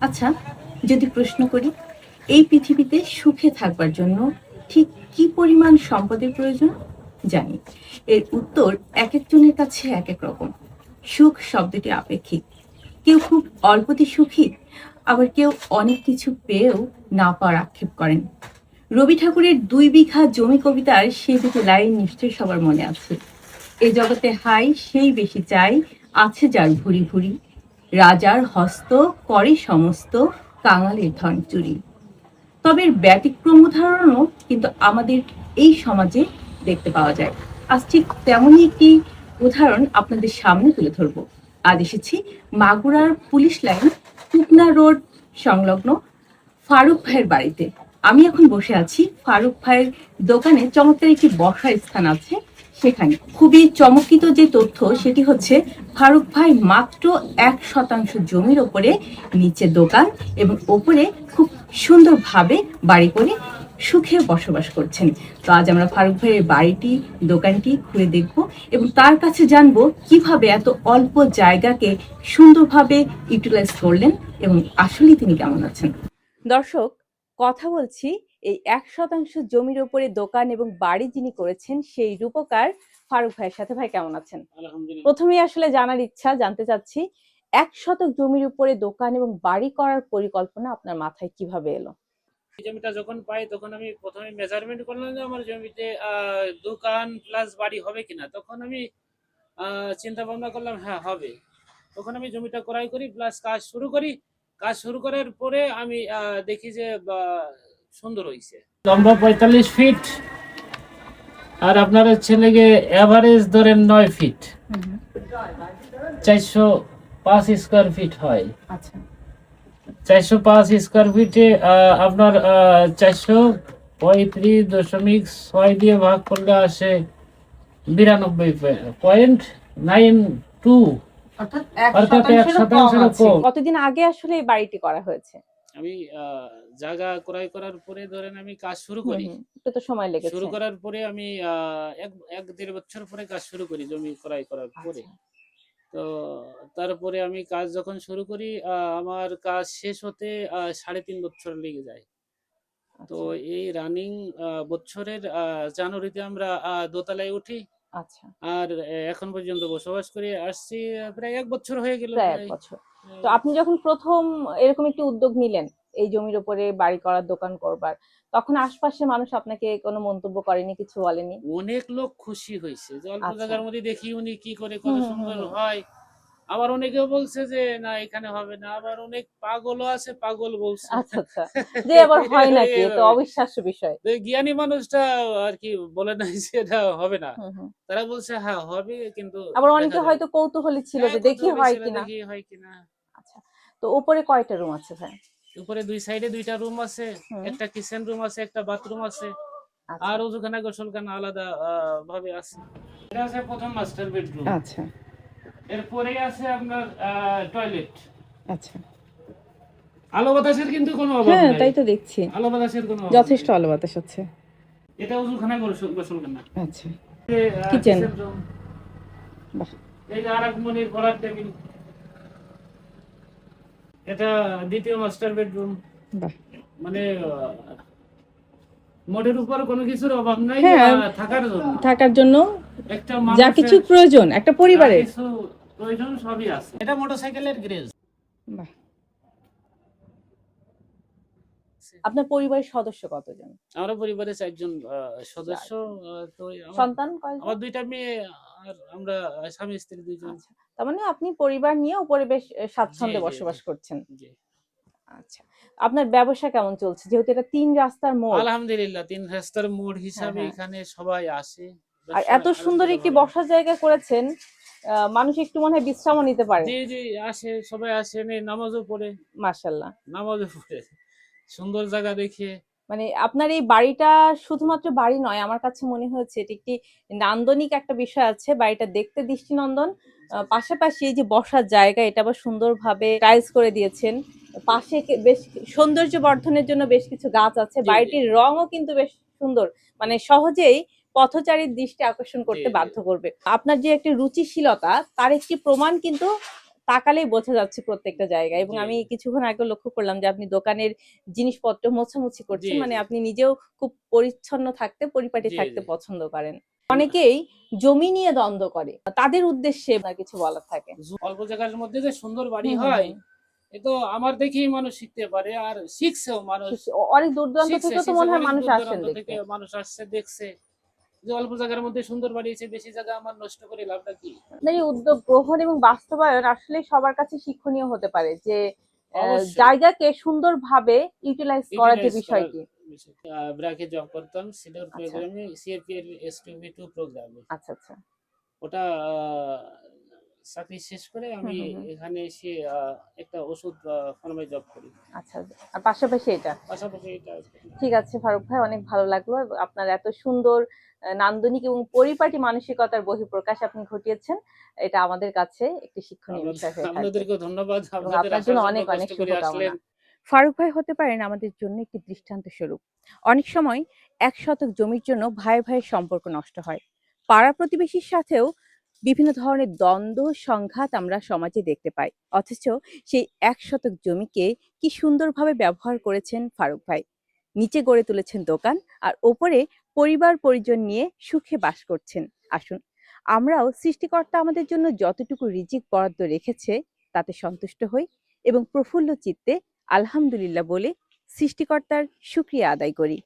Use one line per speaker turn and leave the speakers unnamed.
আচ্ছা যদি প্রশ্ন করি, এই পৃথিবীতে সুখে থাকবার জন্য ঠিক কি পরিমাণ সম্পদের প্রয়োজন? জানি। এর উত্তর এক একজনের কাছে এক এক রকম। সুখ শব্দটি আপেক্ষিক। কেউ খুব অল্পতে সুখী, আবার কেউ অনেক কিছু পেয়েও না পাওয়ার আক্ষেপ করেন। রবি ঠাকুরের দুই বিঘা জমি কবিতার সেই দুটো লাইন নিশ্চয়ই সবার মনে আছে। এ জগতে হাই, সেই বেশি চাই, আছে যার ভুরি ভুরি। রাজার হস্ত, করে সমস্ত, কাঙালের ধন চুরি। তবে ব্যতিক্রম উদাহরণও কিন্তু আমাদের এই সমাজে দেখতে পাওয়া যায়। আজ ঠিক তেমনই একটি উদাহরণ আপনাদের সামনে তুলে ধরব। আজ এসেছি মাগুরার পুলিশ লাইন, কুকনা রোড সংলগ্ন ফারুক ভাইয়ের বাড়িতে। আমি এখন বসে আছি ফারুক ভাইয়ের দোকানে। চমৎকার একটি বসার স্থান আছে। সেখানে। খুবই চমকিত যে তথ্য, সেটি হচ্ছে ফারুক ভাই মাত্র এক শতাংশ জমির ওপরে নিচে দোকান এবং ওপরে খুব সুন্দরভাবে বাড়ি করে সুখে বসবাস করছেন। তো আজ আমরা ফারুক ভাইয়ের বাড়িটি, দোকানটি ঘুরে দেখব এবং তার কাছে জানব কীভাবে এত অল্প জায়গাকে সুন্দরভাবে ইউটিলাইজ করলেন এবং আসলেই তিনি কেমন আছেন। দর্শক, কথা বলছি এই এক শতাংশ জমির ওপরে দোকান এবং বাড়ি যিনি করেছেন সেই রূপকার ফারুক ভাইয়ের সাথে। ভাই কেমন আছেন? প্রথমে আসলে জানার ইচ্ছা জানতে চাচ্ছি এক শতক জমির উপরে দোকান এবং বাড়ি করার পরিকল্পনা আপনার মাথায় কীভাবে এলো?
জমিটা যখন পাই তখন আমি প্রথমে মেজারমেন্ট করলাম যে আমার জমিতে দোকান প্লাস বাড়ি হবে কিনা। তখন আমি চিন্তা ভাবনা করলাম হ্যাঁ হবে। তখন আমি জমিটা ক্রয় করি প্লাস কাজ শুরু করি। কাজ শুরু করার পরে আমি আহ, দেখি যে সুন্দর হয়েছে লম্বা পঁয়তাল্লিশ ফিট আর আপনার ছেলেকে এভারেজ ধরেন নয় ফিট চারশো পাঁচ স্কোয়ার ফিট হয়।
আচ্ছা।
চারশো পাঁচ স্কোয়ার ফিটে আহ, আপনার চারশো পঁয়ত্রিশ দশমিক ছয় দিয়ে ভাগ করলে আসে বিরানব্বই পয়েন্ট নাইন টু
অর্থাৎ
এক কম।
কতদিন আগে আসলে এই বাড়িটি করা হয়েছে?
আমি জায়গা ক্রয় করার পরে ধরেন আমি কাজ শুরু করি।
তো সময় লেগেছে।
শুরু করার পরে আমি এক এক দেড় বছর পরে কাজ শুরু করি জমি ক্রয় করার পরে।
আচ্ছা।
তো তারপরে আমি কাজ যখন শুরু করি আহ, আমার কাজ শেষ হতে আহ, সাড়ে তিন বছর লেগে যায়। তো
আচ্ছা,
এই রানিং বছরের আহ, জানুয়ারিতে আমরা আহ, দোতলায় উঠি।
আচ্ছা।
আর এখন পর্যন্ত বসবাস করে আসছি প্রায় এক বছর হয়ে গেল
প্রায় এক বছর। তো আপনি যখন প্রথম এরকম একটি উদ্যোগ নিলেন এই জমির উপরে বাড়ি করার দোকান করবার তখন আশপাশের মানুষ আপনাকে কোনো মন্তব্য করেনি কিছু বলেনি?
অনেক লোক খুশি হয়েছে। যে অল্প
আচ্ছা।
জায়গার মধ্যে দেখি উনি কি করে কত সুন্দর হয়। আবার অনেকেও বলছে যে না এখানে হবে না। আবার অনেক পাগলও আছে পাগল বলছে।
আচ্ছা আচ্ছা। যে আবার হয় নাকি? তো অবিশ্বাস্য বিষয়।
তো জ্ঞানী মানুষটা আর কি বলে নাই যে এটা হবে না। তারা বলছে হ্যাঁ হবে কিন্তু
আবার অনেকে হয়তো কৌতূহলী ছিল
হ্যাঁ,
যে দেখি হয় কিনা?
দেখি হয় কিনা।
আচ্ছা। তো উপরে কয়টা রুম আছে ভাই?
উপরে দুই সাইডে দুইটা রুম আছে একটা কিচেন রুম আছে একটা বাথরুম আছে।
আচ্ছা।
আর ওজুখানা গোসলখানা আলাদা আহ, ভাবে আছে। এটা আছে প্রথম মাস্টার বেডরুম।
আচ্ছা।
এরপরে আছে আপনার টয়লেট
আচ্ছা।
আলো বাতাসের কিন্তু কোনো অভাব
হ্যাঁ তাই তো দেখছি।
আলো বাতাসের কোনো অভাব
যথেষ্ট আলো বাতাস আছে
এটা ওজুখানা গোসল গোসলখানা
আচ্ছা।
এ, আহ,
Kitchen.
kitchen
বাহ।
এই যে আরেক মনির পড়ার টেবিল। এটা দ্বিতীয় মাস্টার বেডরুম
বাহ।
মানে মোটের উপর কোনো কিছুর অভাব নাই
হ্যাঁ।
থাকার জন্য।
থাকার জন্য
একটা
যা কিছু প্রয়োজন একটা পরিবারের।
প্রয়োজন সবই আছে। এটা মোটরসাইকেলের গ্যারেজ
বাহ। আপনার পরিবারের সদস্য কতজন?
আমরা পরিবারে চারজন সদস্য তো
সন্তান কয়জন?
আমার দুইটা মেয়ে আর আমরা স্বামী স্ত্রী দুইজন।
আচ্ছা। তার মানে আপনি পরিবার নিয়ে উপরে বেশ স্বাচ্ছন্দ্যে বসবাস করছেন।
জি।
আচ্ছা। আপনার ব্যবসা কেমন চলছে? যেহেতু এটা তিন রাস্তার মোড়।
আলহামদুলিল্লাহ তিন রাস্তার মোড় হিসাবে
হ্যাঁ।
এখানে সবাই আসে।
আর এত সুন্দর একটি বসার জায়গা করেছেন মানুষ একটু মনে হয় বিশ্রামও নিতে পারে।
জি জি আসে সবাই আসে নামাজও পড়ে।
মার্শাল্লাহ
নামাজও পড়ে। সুন্দর জায়গা দেখে।
মানে আপনার এই বাড়িটা শুধুমাত্র বাড়ি নয় আমার কাছে মনে হয়েছে এটি একটি নান্দনিক একটা বিষয় আছে বাড়িটা দেখতে দৃষ্টিনন্দন। পাশাপাশি এই যে বসার জায়গা এটা আবার সুন্দরভাবে টাইলস করে দিয়েছেন। পাশে বেশ সৌন্দর্য বর্ধনের জন্য বেশ কিছু গাছ আছে। বাড়িটির রঙও কিন্তু বেশ সুন্দর। মানে সহজেই পথচারীর দৃষ্টি আকর্ষণ করতে। বাধ্য করবে। আপনার যে একটি রুচিশীলতা তার একটি প্রমাণ কিন্তু তাকালেই বোঝা যাচ্ছে প্রত্যেকটা জায়গায়। এবং আমি কিছুক্ষণ আগে লক্ষ্য করলাম যে আপনি দোকানের জিনিসপত্র মোছামুছি করছেন মানে আপনি নিজেও খুব পরিচ্ছন্ন থাকতে পরিপাটি থাকতে পছন্দ করেন। অনেকেই জমি নিয়ে দ্বন্দ্ব করে। তাদের উদ্দেশ্যে কিছু বলার থাকে?
অল্প জায়গার মধ্যে যে সুন্দর বাড়ি হয়। তো আমার দেখেই মানুষ শিখতে পারে আর শিখছেও মানুষ।
অনেক দূর দূরান্ত থেকে তো মনে হয় মানুষ
থেকে মানুষ আসছে দেখছে। যে অল্প জায়গার মধ্যে সুন্দর বাড়ি বেশি জায়গা আমার নষ্ট করে লাভটা কি?
আপনার এই উদ্যোগ গ্রহণ এবং বাস্তবায়ন আসলে সবার কাছে শিক্ষণীয় হতে পারে যে। জায়গাকে সুন্দরভাবে ইউটিলাইজ করার যে বিষয়টি।
ব্র্যাকে জব করতাম সিনিয়র
আচ্ছা।
প্রোগ্রামে সিএপি এসটিভি টু প্রোগ্রামে
আচ্ছা আচ্ছা।
ওটা চাকরি শেষ করে আমি। এখানে এসে একটা ওষুধ ফার্মে জব করি।
আচ্ছা আর পাশাপাশি এটা?
পাশাপাশি এটা
ঠিক আছে ফারুক ভাই অনেক ভালো লাগল আপনার এত সুন্দর আহ, নান্দনিক এবং পরিপাটি মানসিকতার বহিঃপ্রকাশ আপনি ঘটিয়েছেন এটা আমাদের কাছে একটি শিক্ষণীয় বিষয় হয়ে থাকবে
আপনাদেরকেও ধন্যবাদ। আপনাদের
আপনার জন্য অনেক অনেক শুভকামনা। ফারুক ভাই হতে পারেন আমাদের জন্য একটি দৃষ্টান্ত স্বরূপ। অনেক সময় এক শতক জমির জন্য ভাই ভাইয়ের সম্পর্ক নষ্ট হয়। পাড়া প্রতিবেশীর সাথেও বিভিন্ন ধরনের দ্বন্দ্ব, সংঘাত আমরা সমাজে দেখতে পাই। অথচ সেই এক শতক জমিকে কি সুন্দরভাবে ব্যবহার করেছেন ফারুক ভাই? নিচে গড়ে তুলেছেন দোকান আর ওপরে পরিবার পরিজন নিয়ে সুখে বাস করছেন। আসুন, আমরাও সৃষ্টিকর্তা আমাদের জন্য যতটুকু রিজিক বরাদ্দ রেখেছে তাতে সন্তুষ্ট হই এবং প্রফুল্ল চিত্তে আলহামদুলিল্লাহ বলে সৃষ্টিকর্তার সুক্রিয়া আদায় করি।